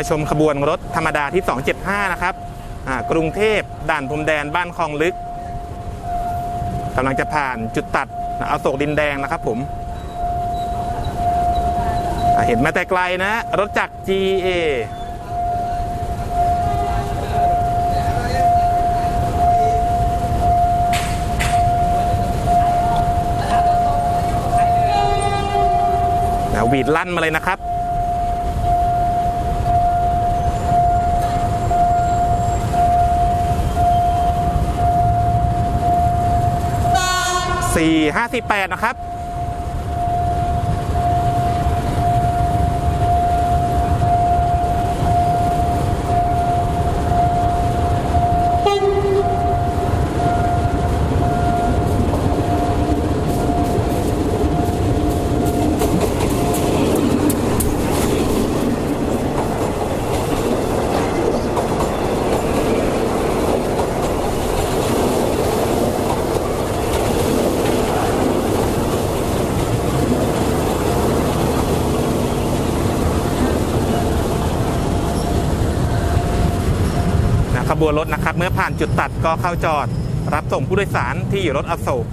มาชมขบวนรถธรรมดาที่ 275 นะครับกรุงเทพด่านพรมแดนบ้านคลองลึกกำลังจะผ่านจุดตัดเอาโศกดินแดงนะครับผม เห็นมาแต่ไกลนะ รถจาก GA นะหวีดลั่นมาเลยนะครับ สี่ห้าสี่แปดนะครับ ขบวนรถนะครับ เมื่อผ่านจุดตัดก็เข้าจอด รับส่งผู้โดยสารที่อยู่รถอโศก